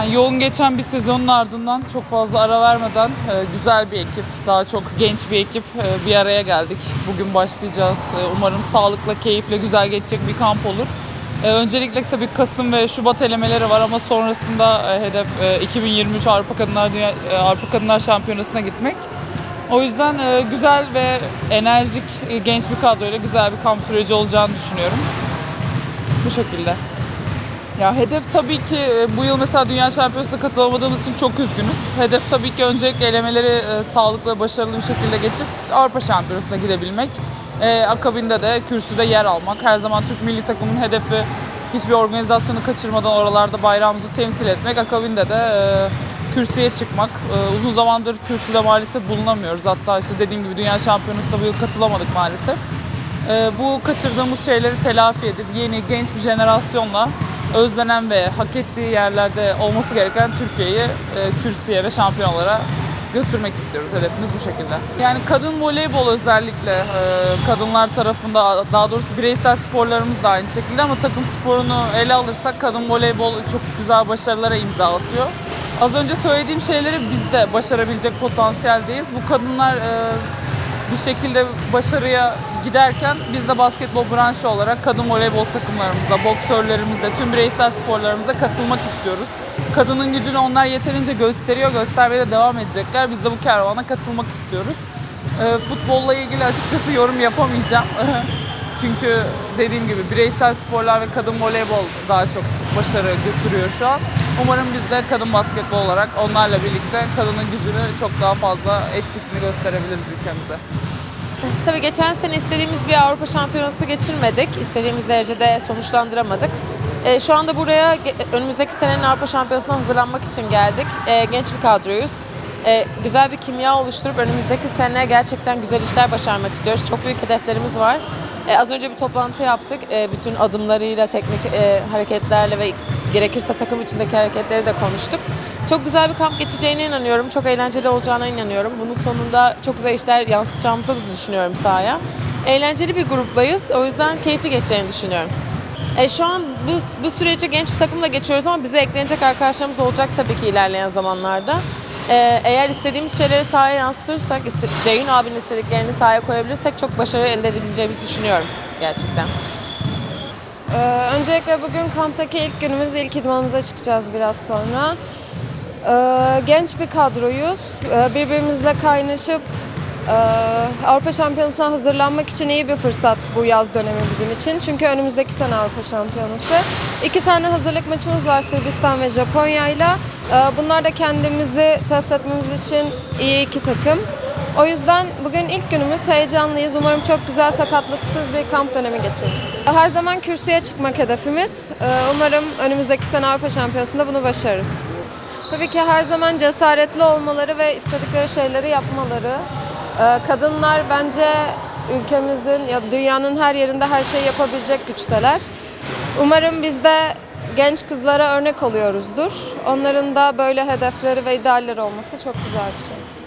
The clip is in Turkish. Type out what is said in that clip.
Yani yoğun geçen bir sezonun ardından çok fazla ara vermeden e, güzel bir ekip, daha çok genç bir ekip e, bir araya geldik. Bugün başlayacağız. E, umarım sağlıkla, keyifle, güzel geçecek bir kamp olur. Öncelikle tabii Kasım ve Şubat elemeleri var ama sonrasında hedef e, 2023 Avrupa Kadınlar Dünya, Avrupa Kadınlar Şampiyonası'na gitmek. O yüzden güzel ve enerjik, genç bir kadroyla güzel bir kamp süreci olacağını düşünüyorum. Bu şekilde. Ya hedef tabii ki e, bu yıl mesela Dünya Şampiyonası'na katılamadığımız için çok üzgünüz. Hedef tabii ki öncelikle elemeleri e, sağlıklı ve başarılı bir şekilde geçip Avrupa Şampiyonası'na gidebilmek. E, akabinde de kürsüde yer almak. Her zaman Türk milli takımının hedefi hiçbir organizasyonu kaçırmadan oralarda bayrağımızı temsil etmek. Akabinde de e, kürsüye çıkmak. E, uzun zamandır kürsüde maalesef bulunamıyoruz. Hatta işte dediğim gibi Dünya Şampiyonası'na bu yıl katılamadık maalesef. Ee, bu kaçırdığımız şeyleri telafi edip yeni genç bir jenerasyonla özlenen ve hak ettiği yerlerde olması gereken Türkiye'yi e, kürsüye ve şampiyonlara götürmek istiyoruz. Hedefimiz bu şekilde. Yani kadın voleybol özellikle e, kadınlar tarafında daha doğrusu bireysel sporlarımız da aynı şekilde ama takım sporunu ele alırsak kadın voleybol çok güzel başarılara imza atıyor. Az önce söylediğim şeyleri biz de başarabilecek potansiyeldeyiz. Bu kadınlar e, bir şekilde başarıya giderken biz de basketbol branşı olarak kadın voleybol takımlarımıza, boksörlerimize, tüm bireysel sporlarımıza katılmak istiyoruz. Kadının gücünü onlar yeterince gösteriyor, göstermeye de devam edecekler. Biz de bu kervana katılmak istiyoruz. Ee, futbolla ilgili açıkçası yorum yapamayacağım. Çünkü dediğim gibi bireysel sporlar ve kadın voleybol daha çok başarı götürüyor şu an. Umarım biz de kadın basketbol olarak onlarla birlikte kadının gücünü çok daha fazla etkisini gösterebiliriz ülkemize. Tabii geçen sene istediğimiz bir Avrupa Şampiyonası geçirmedik. İstediğimiz derecede sonuçlandıramadık. Ee, şu anda buraya önümüzdeki senenin Avrupa Şampiyonası'na hazırlanmak için geldik. Ee, genç bir kadroyuz. Ee, güzel bir kimya oluşturup önümüzdeki sene gerçekten güzel işler başarmak istiyoruz. Çok büyük hedeflerimiz var. Ee, az önce bir toplantı yaptık. Ee, bütün adımlarıyla, teknik e, hareketlerle ve gerekirse takım içindeki hareketleri de konuştuk. Çok güzel bir kamp geçeceğine inanıyorum. Çok eğlenceli olacağına inanıyorum. Bunun sonunda çok güzel işler yansıtacağımızı da düşünüyorum sahaya. Eğlenceli bir gruplayız. O yüzden keyifli geçeceğini düşünüyorum. E, şu an bu, bu süreci genç bir takımla geçiyoruz ama bize eklenecek arkadaşlarımız olacak tabii ki ilerleyen zamanlarda. E, eğer istediğimiz şeyleri sahaya yansıtırsak, iste, Ceyhun abinin istediklerini sahaya koyabilirsek çok başarı elde edebileceğimizi düşünüyorum gerçekten. Ee, öncelikle bugün kamptaki ilk günümüz, ilk idmanımıza çıkacağız biraz sonra. Ee, genç bir kadroyuz. Ee, birbirimizle kaynaşıp e, Avrupa Şampiyonası'na hazırlanmak için iyi bir fırsat bu yaz dönemi bizim için. Çünkü önümüzdeki sene Avrupa Şampiyonası. İki tane hazırlık maçımız var Sırbistan ve Japonya'yla. Ee, bunlar da kendimizi test etmemiz için iyi iki takım. O yüzden bugün ilk günümüz heyecanlıyız. Umarım çok güzel sakatlıksız bir kamp dönemi geçiririz. Her zaman kürsüye çıkmak hedefimiz. Umarım önümüzdeki sene Avrupa Şampiyonası'nda bunu başarırız. Tabii ki her zaman cesaretli olmaları ve istedikleri şeyleri yapmaları. Ee, Kadınlar bence ülkemizin ya dünyanın her yerinde her şeyi yapabilecek güçteler. Umarım biz de genç kızlara örnek oluyoruzdur. Onların da böyle hedefleri ve idealleri olması çok güzel bir şey.